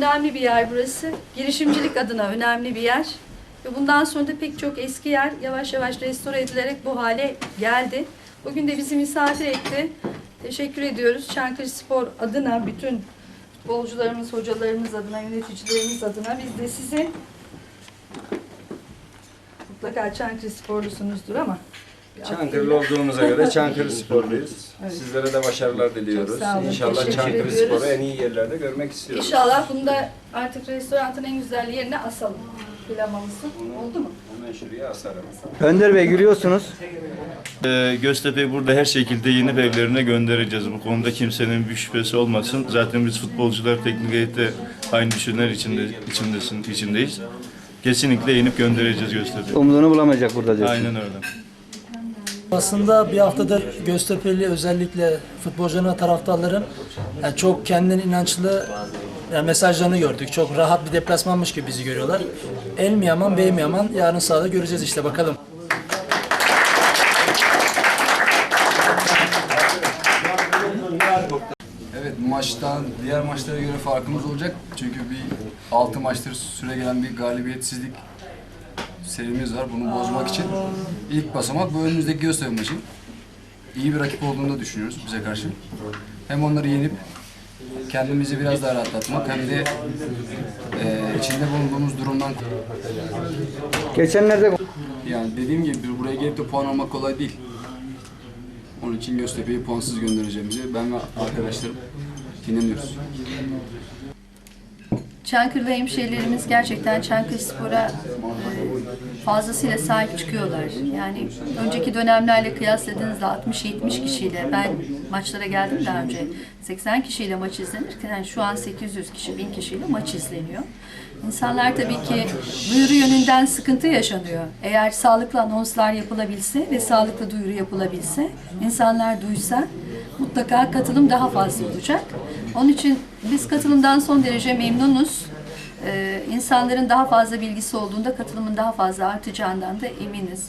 önemli bir yer burası. Girişimcilik adına önemli bir yer. Ve bundan sonra da pek çok eski yer yavaş yavaş restore edilerek bu hale geldi. Bugün de bizi misafir etti. Teşekkür ediyoruz. Çankırı Spor adına bütün futbolcularımız, hocalarımız adına, yöneticilerimiz adına biz de sizin mutlaka Çankırı sporlusunuzdur ama Çankırılı olduğumuza göre Çankırı sporluyuz. Evet. Sizlere de başarılar diliyoruz. Çok sağ olun, İnşallah Çankırı. Spor'u en iyi yerlerde görmek istiyoruz. İnşallah bunu da artık restoranın en güzel yerine asalım. Pilavımızı. Oldu mu? Hemen şuraya asarım. Önder Bey gülüyorsunuz. Ee, Göztepe'yi burada her şekilde yeni evlerine göndereceğiz. Bu konuda kimsenin bir şüphesi olmasın. Zaten biz futbolcular teknik heyette aynı düşünler içinde, içindesin, içindeyiz. Kesinlikle yenip göndereceğiz Göztepe'yi. Umduğunu bulamayacak burada diyorsun. Aynen öyle. Aslında bir haftadır Göztepe'li özellikle futbolcuların taraftarların yani çok kendine inançlı yani mesajlarını gördük. Çok rahat bir deplasmanmış gibi bizi görüyorlar. El mi yaman, bey mi yaman yarın sahada göreceğiz işte bakalım. Evet maçtan diğer maçlara göre farkımız olacak. Çünkü bir 6 maçtır süre gelen bir galibiyetsizlik serimiz var. Bunu bozmak için ilk basamak bu önümüzdeki Göztepe maçı. İyi bir rakip olduğunu da düşünüyoruz bize karşı. Hem onları yenip kendimizi biraz daha rahatlatmak hem de eee, içinde bulunduğumuz durumdan Geçenlerde yani dediğim gibi buraya gelip de puan almak kolay değil. Onun için Göztepe'yi puansız göndereceğimizi ben ve arkadaşlarım inanıyoruz. Çankırılı hemşehrilerimiz gerçekten Çankırı Spor'a e, fazlasıyla sahip çıkıyorlar. Yani önceki dönemlerle kıyasladığınızda 60-70 kişiyle ben maçlara geldim daha önce 80 kişiyle maç izlenirken yani şu an 800 kişi, 1000 kişiyle maç izleniyor. İnsanlar tabii ki duyuru yönünden sıkıntı yaşanıyor. Eğer sağlıklı anonslar yapılabilse ve sağlıklı duyuru yapılabilse, insanlar duysa mutlaka katılım daha fazla olacak. Onun için biz katılımdan son derece memnunuz. Ee, insanların daha fazla bilgisi olduğunda katılımın daha fazla artacağından da eminiz.